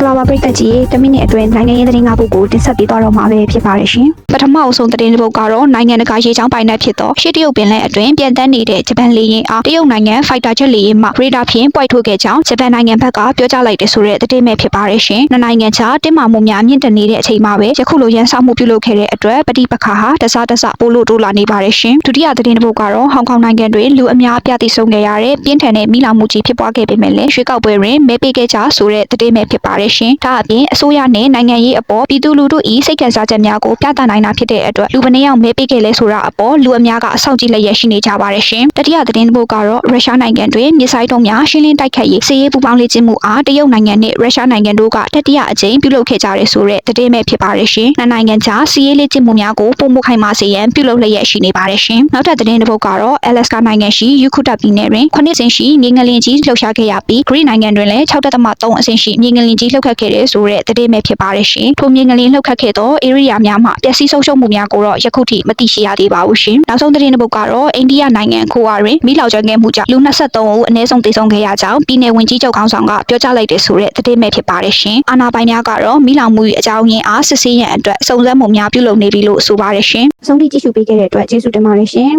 ္ဂလာပါပရိသတ်ကြီးတမိနစ်အတွင်းနိုင်ငံရေးသတင်းကားပုဒ်ကိုတင်ဆက်ပေးသွားတော့မှာပဲဖြစ်ပါတယ်ရှင်ပထမအဆုံးသတင်းတစ်ပုဒ်ကတော့နိုင်ငံတကာရေချောင်းပိုင်နယ်ဖြစ်သောရှေ့တရုတ်ပင်လယ်အတွင်းပြန်တန်းနေတဲ့ဂျပန်လေယာဉ်အားတရုတ်နိုင်ငံဖိုက်တာဂျက်လေယာဉ်မှရေဒါဖြင့်ပွိုက်ထုတ်ခဲ့ကြောင်းဂျပန်နိုင်ငံဘက်ကပြောကြားလိုက်တဲ့ဆိုတဲ့သတင်းပဲဖြစ်ပါတယ်ရှင်နှစ်နိုင်ငံကြားတင်းမာမှုများမြင့်တက်နေတဲ့အချိန်မှာပဲယခုလိုရန်ဆောင်မှုပြုလုပ်ခဲ့တဲ့အတွက်ပဋိပက္ခဟာတစားတစပိုလို့တိုးလာနေပါတယ်ရှင်ဒုတိယသတင်းတစ်ပုဒ်ကတော့ဟောင်ကောင်နိုင်ငံတွင်လူအများအပြားတည်ဆုံခဲ့ရတဲ့ပြင်းထန်တဲ့မိလောင်မှုကြီးဖြစ်ပွားခဲ့ပေမဲ့လည်းရွှေကောက်ပွဲတွင်မဲပေးခဲ့ကြဆိုတဲ့သတင်းပဲဖြစ်ပါတယ်ရှင်ဒါအပြင်အစိုးရနဲ့နိုင်ငံရေးအပေါ်ပြည်သူလူထု၏စိတ်ကစားချက်များကိုပြသနိုင်တာဖြစ်တဲ့အတွက်လူပနေအောင်မဲပေးခဲ့လဲဆိုတာအပေါ်လူအများကအဆောက်ကြည့်လျက်ရှိနေကြပါတယ်ရှင်တတိယသတင်းတစ်ပုဒ်ကတော့ရုရှားနိုင်ငံတွင်မြေဆိုင်တုံးများရှင်းလင်းတိုက်ခတ်ရေးစစ်ရေးပူးပေါင်းလေ့ကျင့်မှုအားတရုတ်နိုင်ငံနဲ့ရုရှားနိုင်ငံတို့ကတတိယအကြိမ်ပြုလုပ်ခဲ့ကြတဲ့ဆိုတဲ့သတင်းပဲဖြစ်ပါတယ်ရှင်နှစ်နိုင်ငံကြားစစ်ရေးလေ့ကျင့်မှုများကိုပုံမခိုင်မာစေရန်ပြုလုပ်လျက်ရှိနေပါတယ်ရှင်နောက်ထပ်သတင်းတစ်ပုဒ်ကတော့ Alaska နိုင်ငံရှိ Yukuta ပြည်နယ်တွင်ခုနှစ်စင်ရှိမြေငလင်ကြီးလှုပ်ရှားခဲ့ရပြီး Green နိုင်ငံတွင်လည်း6.3အဆင့်ရှိမြေငလင်ကြီးလှုပ်ခတ်ခဲ့တဲ့ဆိုတဲ့သတင်းပဲဖြစ်ပါတယ်ရှင်ထိုမြေငလင်လှုပ်ခတ်ခဲ့သော area များမှာပျက်စီးဆုံးရှုံးမှုများကိုတော့ယခုထိမသိရှိရသေးပါဘူးရှင်နောက်ဆုံးသတင်းတစ်ပုဒ်ကတော့အိန္ဒိယနိုင်ငံခိုဝါတွင်မိလောက်ကျွမ်းခဲ့မှုကြောင့်လူ23ဦးအနည်းဆုံးသေဆုံးခဲ့ရကြောင်းပြည်내ဝန်ကြီးချုပ်ခေါင်းဆောင်ကပြောကြားလိုက်တဲ့ဆိုတဲ့သတင်းပဲဖြစ်ပါတယ်ရှင်အာဏာပိုင်များကတော့မိလောင်မှု၏အကြောင်းရင်းအားစစ်ဆေးရန်အတွက်စုံစမ်းမှုများပြုလုပ်နေပြီလို့ဆိုပါတယ်ရှင်အဆုံးထိကြည့်ရှုပေးခဲ့တဲ့အတွက်ကျေးဇူးတင်ပါတယ်ရှင်